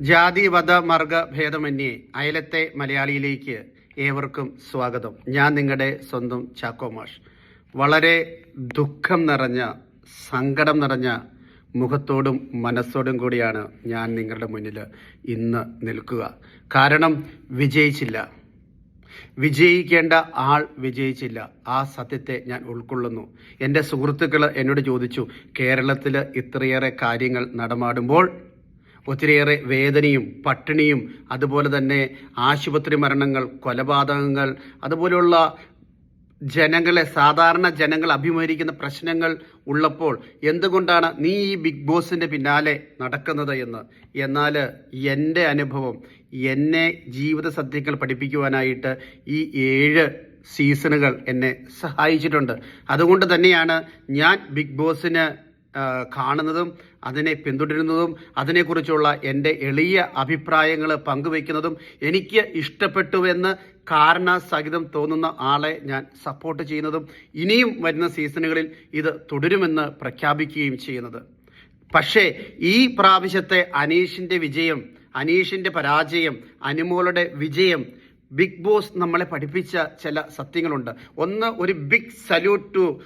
ജാതി വധ മർഗ ഭേദമന്യേ അയലത്തെ മലയാളിയിലേക്ക് ഏവർക്കും സ്വാഗതം. ഞാൻ നിങ്ങളുടെ സ്വന്തം ചാക്കോ മാഷ്. വളരെ ദുഃഖം നിറഞ്ഞ സങ്കടം നിറഞ്ഞ മുഖത്തോടും മനസ്സോടും കൂടിയാണ് ഞാൻ നിങ്ങളുടെ മുന്നിൽ ഇന്ന് നിൽക്കുക. കാരണം വിജയിച്ചില്ല. വിജയിക്കേണ്ട ആൾ വിജയിച്ചില്ല. ആ സത്യത്തെ ഞാൻ ഉൾക്കൊള്ളുന്നു. എന്റെ സുഹൃത്തുക്കൾ എന്നോട് ചോദിച്ചു കേരളത്തിൽ ഇത്രയേറെ കാര്യങ്ങൾ നടമാടുമ്പോൾ ഒത്തിരിയേറെ വേദനയും പട്ടിണിയും അതുപോലെ തന്നെ ആശുപത്രി മരണങ്ങൾ കൊലപാതകങ്ങൾ അതുപോലെയുള്ള ജനങ്ങളെ സാധാരണ ജനങ്ങൾ അഭിമുഖീകരിക്കുന്ന പ്രശ്നങ്ങൾ ഉള്ളപ്പോൾ എന്തുകൊണ്ടാണ് നീ ഈ ബിഗ് ബോസിന്റെ പിന്നാലെ നടക്കുന്നത് എന്ന്? എന്നാൽ എന്റെ അനുഭവം എന്നെ ജീവിത സത്യങ്ങൾ പഠിപ്പിക്കുവാനായിട്ട് ഈ ഏഴ് സീസണുകൾ എന്നെ സഹായിച്ചിട്ടുണ്ട്. അതുകൊണ്ട് തന്നെയാണ് ഞാൻ ബിഗ് ബോസിന് കാണുന്നതും അതിനെ പിന്തുടരുന്നതും അതിനെക്കുറിച്ചുള്ള എന്റെ എളിയ അഭിപ്രായങ്ങൾ പങ്കുവയ്ക്കുന്നതും എനിക്ക് ഇഷ്ടപ്പെട്ടുവെന്ന് കാരണസഹിതം തോന്നുന്ന ആളെ ഞാൻ സപ്പോർട്ട് ചെയ്യുന്നതും ഇനിയും വരുന്ന സീസണുകളിൽ ഇത് തുടരുമെന്ന് പ്രഖ്യാപിക്കുകയും ചെയ്യുന്നത്. പക്ഷേ ഈ പ്രാവശ്യത്തെ അനീഷിന്റെ വിജയം അനീഷിന്റെ പരാജയം അനുമോളുടെ വിജയം ബിഗ് ബോസ് നമ്മളെ പഠിപ്പിച്ച ചില സത്യങ്ങളുണ്ട്. ഒന്ന് ഒരു big salute to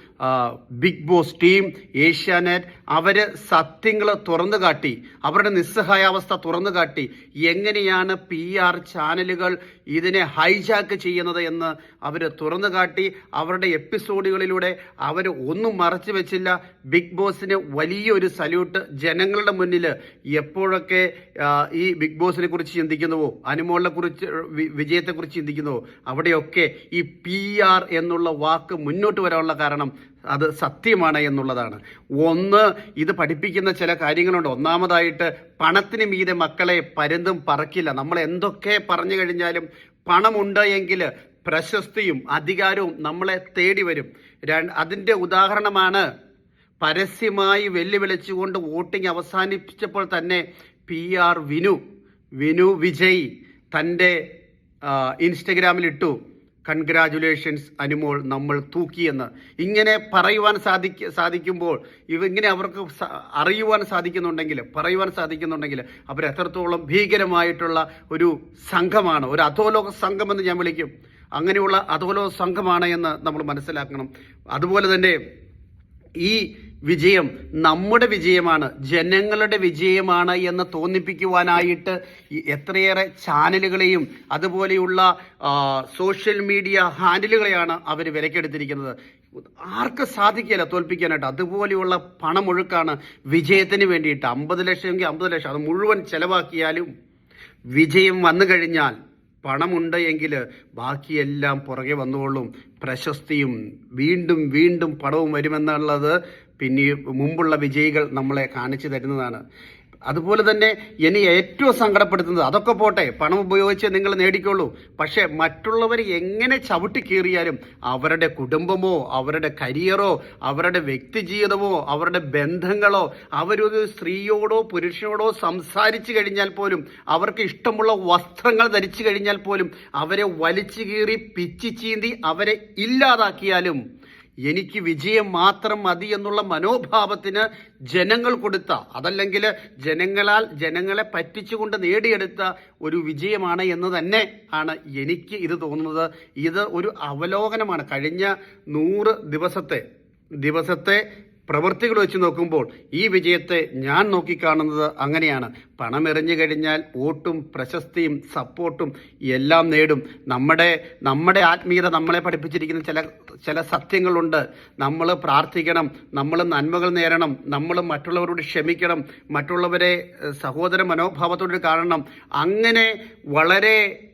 big boss team Asianet അവർ സത്യങ്ങൾ തുറന്നു കാട്ടി അവരുടെ നിസ്സഹായാവസ്ഥ തുറന്നു കാട്ടി എങ്ങനെയാണ് പി ആർ ചാനലുകൾ ഇതിനെ ഹൈജാക്ക് ചെയ്യുന്നത് എന്ന് അവർ തുറന്നു കാട്ടി അവരുടെ എപ്പിസോഡുകളിലൂടെ അവർ ഒന്നും മറച്ചു വെച്ചില്ല. ബിഗ് ബോസിന് വലിയൊരു സല്യൂട്ട് ജനങ്ങളുടെ മുന്നിൽ എപ്പോഴൊക്കെ ഈ ബിഗ് ബോസിനെ കുറിച്ച് ചിന്തിക്കുന്നുവോ? അനുമോളിനെ കുറിച്ച് വി- വിജയത്തെക്കുറിച്ച് ചിന്തിക്കുന്നു. അവിടെയൊക്കെ ഈ പി ആർ എന്നുള്ള വാക്ക് മുന്നോട്ട് വരാനുള്ള കാരണം അത് സത്യമാണ് എന്നുള്ളതാണ്. ഒന്ന് ഇത് പഠിപ്പിക്കുന്ന ചില കാര്യങ്ങളുണ്ട്. ഒന്നാമതായിട്ട് പണത്തിന് മീതെ മക്കളെ പരുന്തും പറക്കില്ല. നമ്മൾ എന്തൊക്കെ പറഞ്ഞു കഴിഞ്ഞാലും പണമുണ്ട് എങ്കിൽ പ്രശസ്തിയും അധികാരവും നമ്മളെ തേടി വരും. അതിന്റെ ഉദാഹരണമാണ് പരസ്യമായി വെല്ലുവിളിച്ചുകൊണ്ട് വോട്ടിംഗ് അവസാനിപ്പിച്ചപ്പോൾ തന്നെ പി ആർ വിനു വിനു വിജയ് തന്റെ ഇൻസ്റ്റഗ്രാമിൽ ഇട്ടു കൺഗ്രാജുലേഷൻസ് അനുമോൾ നമ്മൾ തൂക്കിയെന്ന്. ഇങ്ങനെ പറയുവാൻ സാധിക്ക സാധിക്കുമ്പോൾ ഇവ ഇങ്ങനെ അവർക്ക് അറിയുവാൻ സാധിക്കുന്നുണ്ടെങ്കിൽ പറയുവാൻ സാധിക്കുന്നുണ്ടെങ്കിൽ അവർ എത്രത്തോളം ഭീകരമായിട്ടുള്ള ഒരു സംഘമാണ് ഒരു അധോലോക സംഘമെന്ന് ഞാൻ വിളിക്കും. അങ്ങനെയുള്ള അധോലോക സംഘമാണ് എന്ന് നമ്മൾ മനസ്സിലാക്കണം. അതുപോലെ തന്നെ ഈ വിജയം നമ്മുടെ വിജയമാണ് ജനങ്ങളുടെ വിജയമാണ് എന്ന് തോന്നിപ്പിക്കുവാനായിട്ട് എത്രയേറെ ചാനലുകളെയും അതുപോലെയുള്ള സോഷ്യൽ മീഡിയ ഹാൻഡിലുകളെയാണ് അവർ വിലക്കെടുത്തിരിക്കുന്നത്. ആർക്ക് സാധിക്കില്ല തോൽപ്പിക്കാനായിട്ട്? അതുപോലെയുള്ള പണമൊഴുക്കാണ് വിജയത്തിന് വേണ്ടിയിട്ട്. അമ്പത് ലക്ഷമെങ്കിൽ അമ്പത് ലക്ഷം അത് മുഴുവൻ ചെലവാക്കിയാലും വിജയം വന്നു കഴിഞ്ഞാൽ പണമുണ്ട് എങ്കിൽ ബാക്കിയെല്ലാം പുറകെ വന്നുകൊള്ളും. പ്രശസ്തിയും വീണ്ടും വീണ്ടും പണവും വരുമെന്നുള്ളത് പിന്നെ മുമ്പുള്ള വിജയികൾ നമ്മളെ കാണിച്ചു തരുന്നതാണ്. അതുപോലെ തന്നെ എന്നെ ഏറ്റവും സങ്കടപ്പെടുത്തുന്നത് അതൊക്കെ പോട്ടെ പണം ഉപയോഗിച്ച് നിങ്ങൾ നേടിക്കോളൂ. പക്ഷേ മറ്റുള്ളവർ എങ്ങനെ ചവിട്ടി കീറിയാലും അവരുടെ കുടുംബമോ അവരുടെ കരിയറോ അവരുടെ വ്യക്തിജീവിതമോ അവരുടെ ബന്ധങ്ങളോ അവരൊരു സ്ത്രീയോടോ പുരുഷനോടോ സംസാരിച്ചു കഴിഞ്ഞാൽ പോലും അവർക്ക് ഇഷ്ടമുള്ള വസ്ത്രങ്ങൾ ധരിച്ചു കഴിഞ്ഞാൽ പോലും അവരെ വലിച്ചു കീറി പിച്ചി ചീന്തി അവരെ ഇല്ലാതാക്കിയാലും എനിക്ക് വിജയം മാത്രം മതി എന്നുള്ള മനോഭാവത്തിന് ജനങ്ങൾ കൊടുത്ത അതല്ലെങ്കിൽ ജനങ്ങളാൽ ജനങ്ങളെ പറ്റിച്ചുകൊണ്ട് നേടിയെടുത്ത ഒരു വിജയമാണ് എന്ന് തന്നെ ആണ് എനിക്ക് ഇത് തോന്നുന്നത്. ഇത് ഒരു അവലോകനമാണ്. കഴിഞ്ഞ നൂറ് ദിവസത്തെ ദിവസത്തെ പ്രവൃത്തികൾ വെച്ച് നോക്കുമ്പോൾ ഈ വിജയത്തെ ഞാൻ നോക്കിക്കാണുന്നത് അങ്ങനെയാണ്. പണം എറിഞ്ഞു കഴിഞ്ഞാൽ വോട്ടും പ്രശസ്തിയും സപ്പോർട്ടും എല്ലാം നേടും. നമ്മുടെ നമ്മുടെ ആത്മീയത നമ്മളെ പഠിപ്പിച്ചിരിക്കുന്ന ചില ചില സത്യങ്ങളുണ്ട്. നമ്മൾ പ്രാർത്ഥിക്കണം നമ്മൾ നന്മകൾ നേരണം നമ്മൾ മറ്റുള്ളവരോട് ക്ഷമിക്കണം മറ്റുള്ളവരെ സഹോദര മനോഭാവത്തോട് കാണണം. അങ്ങനെ വളരെ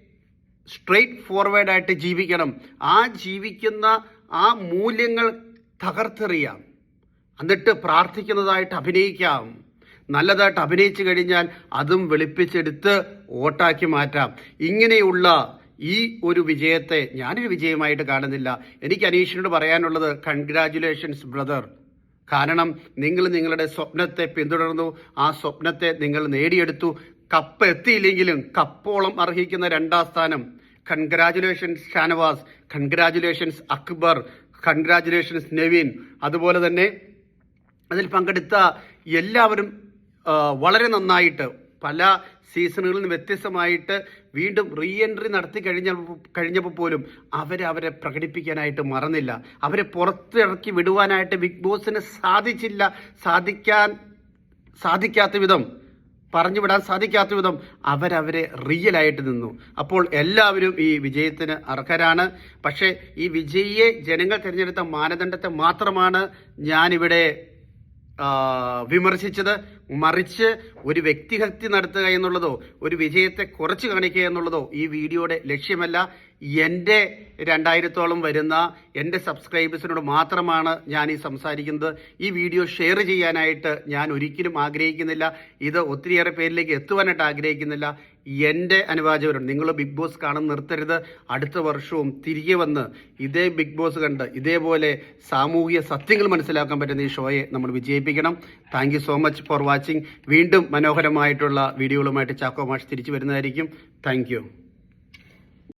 സ്ട്രെയിറ്റ് ഫോർവേഡായിട്ട് ജീവിക്കണം. ആ ജീവിക്കുന്ന ആ മൂല്യങ്ങൾ തകർത്തെറിയാം. എന്നിട്ട് പ്രാർത്ഥിക്കുന്നതായിട്ട് അഭിനയിക്കാം. നല്ലതായിട്ട് അഭിനയിച്ചു കഴിഞ്ഞാൽ അതും വെളുപ്പിച്ചെടുത്ത് വോട്ടാക്കി മാറ്റാം. ഇങ്ങനെയുള്ള ഈ ഒരു വിജയത്തെ ഞാനൊരു വിജയമായിട്ട് കാണുന്നില്ല. എനിക്ക് അനീഷിനോട് പറയാനുള്ളത് കൺഗ്രാജുലേഷൻസ് ബ്രദർ കാരണം നിങ്ങൾ നിങ്ങളുടെ സ്വപ്നത്തെ പിന്തുടർന്നു. ആ സ്വപ്നത്തെ നിങ്ങൾ നേടിയെടുത്തു. കപ്പ് എത്തിയില്ലെങ്കിലും കപ്പോളം അർഹിക്കുന്ന രണ്ടാം സ്ഥാനം. Congratulations Shanavas. Congratulations Akbar. Congratulations Nevin. അതുപോലെ തന്നെ അതിൽ പങ്കെടുത്ത എല്ലാവരും വളരെ നന്നായിട്ട് പല സീസണുകളിൽ നിന്ന് വ്യത്യസ്തമായിട്ട് വീണ്ടും റീ എൻട്രി നടത്തി കഴിഞ്ഞ കഴിഞ്ഞപ്പോൾ പോലും അവരെ അവരെ പ്രകടിപ്പിക്കാനായിട്ട് മറന്നില്ല. അവരെ പുറത്തിറക്കി വിടുവാനായിട്ട് ബിഗ് ബോസിന് സാധിച്ചില്ല സാധിക്കാൻ സാധിക്കാത്ത വിധം പറഞ്ഞു വിടാൻ സാധിക്കാത്ത വിധം അവരവരെ റിയലായിട്ട് നിന്നു. അപ്പോൾ എല്ലാവരും ഈ വിജയത്തിന് അർഹരാണ്. പക്ഷേ ഈ വിജയിയെ ജനങ്ങൾ തിരഞ്ഞെടുത്ത മാനദണ്ഡത്തെ മാത്രമാണ് ഞാനിവിടെ വിമർശിച്ചത് മറിച്ച് ഒരു വ്യക്തിഹത്യ നടത്തുക എന്നുള്ളതോ ഒരു വിജയത്തെ കുറച്ച് കാണിക്കുക എന്നുള്ളതോ ഈ വീഡിയോയുടെ ലക്ഷ്യമല്ല. എന്റെ രണ്ടായിരത്തോളം വരുന്ന എന്റെ സബ്സ്ക്രൈബേഴ്സിനോട് മാത്രമാണ് ഞാൻ ഈ സംസാരിക്കുന്നത്. ഈ വീഡിയോ ഷെയർ ചെയ്യാനായിട്ട് ഞാൻ ഒരിക്കലും ആഗ്രഹിക്കുന്നില്ല. ഇത് ഒത്തിരിയേറെ പേരിലേക്ക് എത്തുവാനായിട്ട് ആഗ്രഹിക്കുന്നില്ല. എന്റെ അനുവാചകരുണ്ട് നിങ്ങൾ ബിഗ് ബോസ് കാണാൻ നിർത്തരുത്. അടുത്ത വർഷവും തിരികെ വന്ന് ഇതേ ബിഗ് ബോസ് കണ്ട് ഇതേപോലെ സാമൂഹിക സത്യങ്ങൾ മനസ്സിലാക്കാൻ പറ്റുന്ന ഈ ഷോയെ നമ്മൾ വിജയിപ്പിക്കണം. Thank so much for watching. വീണ്ടും മനോഹരമായിട്ടുള്ള വീഡിയോകളുമായിട്ട് ചാക്കോ മാഷ് തിരിച്ചു വരുന്നതായിരിക്കും. താങ്ക്